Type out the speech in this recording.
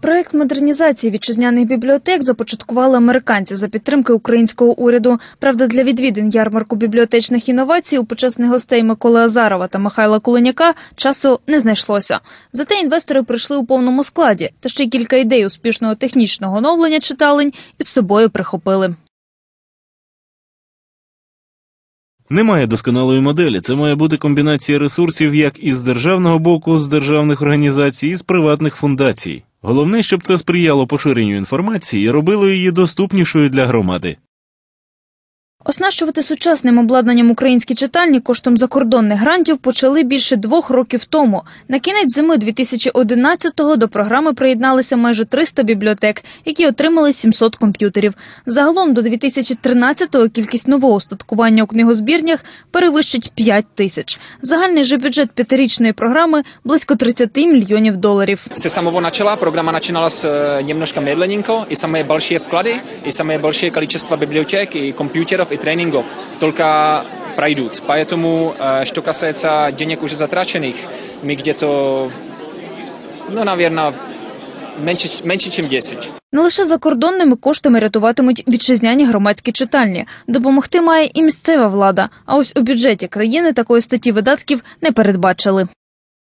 Проект модернізації вітчизняних бібліотек започаткували американці за підтримки українського уряду. Правда, для відвідин ярмарку бібліотечних інновацій у почесних гостей Миколи Азарова та Михайла Кулиняка часу не знайшлося. Зате інвестори прийшли у повному складі, та ще кілька ідей успішного технічного оновлення читалень із собою прихопили. Немає досконалої моделі. Це має бути комбінація ресурсів як із державного боку, з державних організацій, і з приватних фундацій. Головне, щоб це сприяло поширенню інформації і робило її доступнішою для громади. Оснащувати сучасним обладнанням українські читальні коштом закордонних грантів почали більше двох років тому. На кінець зими 2011-го до програми приєдналися майже 300 бібліотек, які отримали 700 комп'ютерів. Загалом до 2013-го кількість нового устаткування у книгозбірнях перевищить 5 тисяч. Загальний же бюджет п'ятирічної програми близько 30 мільйонів доларів. Se самого начала программа начиналась э, немножко медленненько, и самые большие вклады, и самое большое количество библиотек, и компьютеров, и тренингов только пройдут. Поэтому, э, что касается денег уже затраченных, мы где-то, ну, наверное, меньше, меньше чем 10. Не лише закордонними коштами рятуватимуть вітчизняні громадські читальні. Допомогти має і місцева влада. А ось у бюджеті країни такої статті видатків не передбачили.